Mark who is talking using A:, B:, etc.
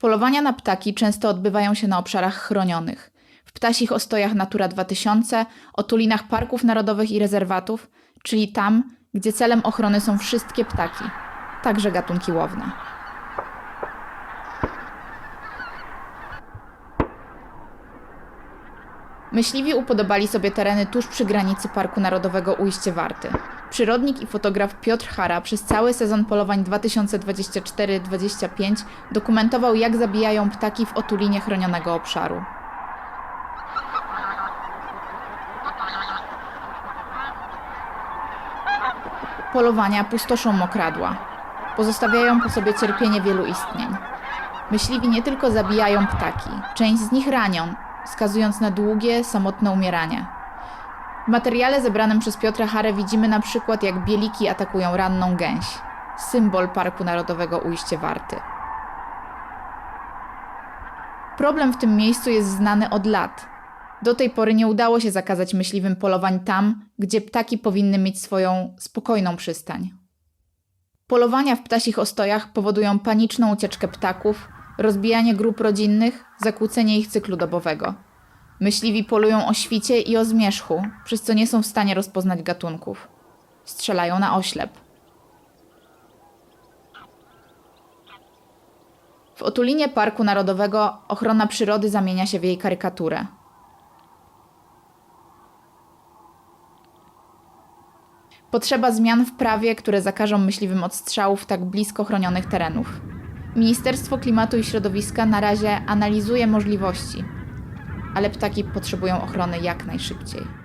A: Polowania na ptaki często odbywają się na obszarach chronionych. W ptasich ostojach Natura 2000, otulinach parków narodowych i rezerwatów, czyli tam, gdzie celem ochrony są wszystkie ptaki, także gatunki łowne. Myśliwi upodobali sobie tereny tuż przy granicy Parku Narodowego Ujście Warty. Przyrodnik i fotograf Piotr Hara przez cały sezon polowań 2024-25 dokumentował, jak zabijają ptaki w otulinie chronionego obszaru. Polowania pustoszą mokradła. Pozostawiają po sobie cierpienie wielu istnień. Myśliwi nie tylko zabijają ptaki, część z nich ranią, skazując na długie, samotne umieranie. W materiale zebranym przez Piotra Harę widzimy na przykład, jak bieliki atakują ranną gęś, symbol Parku Narodowego Ujście Warty. Problem w tym miejscu jest znany od lat. Do tej pory nie udało się zakazać myśliwym polowań tam, gdzie ptaki powinny mieć swoją spokojną przystań. Polowania w ptasich ostojach powodują paniczną ucieczkę ptaków, rozbijanie grup rodzinnych, zakłócenie ich cyklu dobowego. Myśliwi polują o świcie i o zmierzchu, przez co nie są w stanie rozpoznać gatunków. Strzelają na oślep. W otulinie Parku Narodowego ochrona przyrody zamienia się w jej karykaturę. Potrzeba zmian w prawie, które zakażą myśliwym odstrzałów tak blisko chronionych terenów. Ministerstwo Klimatu i Środowiska na razie analizuje możliwości, ale ptaki potrzebują ochrony jak najszybciej.